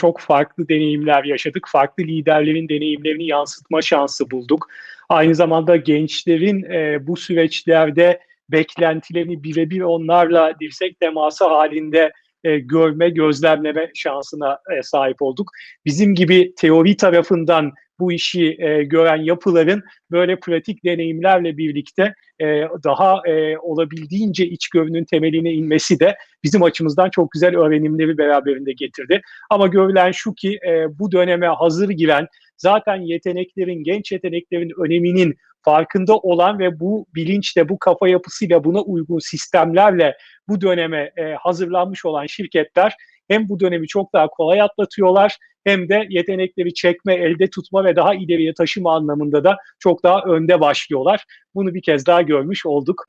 çok farklı deneyimler yaşadık. Farklı liderlerin deneyimlerini yansıtma şansı bulduk. Aynı zamanda gençlerin e, bu süreçlerde beklentilerini birebir onlarla dirsek teması halinde e, görme, gözlemleme şansına e, sahip olduk. Bizim gibi teori tarafından bu işi e, gören yapıların böyle pratik deneyimlerle birlikte e, daha e, olabildiğince içgörünün temeline inmesi de bizim açımızdan çok güzel öğrenimleri beraberinde getirdi. Ama görülen şu ki e, bu döneme hazır giren, zaten yeteneklerin, genç yeteneklerin öneminin farkında olan ve bu bilinçle, bu kafa yapısıyla, buna uygun sistemlerle bu döneme e, hazırlanmış olan şirketler hem bu dönemi çok daha kolay atlatıyorlar hem de yetenekleri çekme, elde tutma ve daha ileriye taşıma anlamında da çok daha önde başlıyorlar. Bunu bir kez daha görmüş olduk.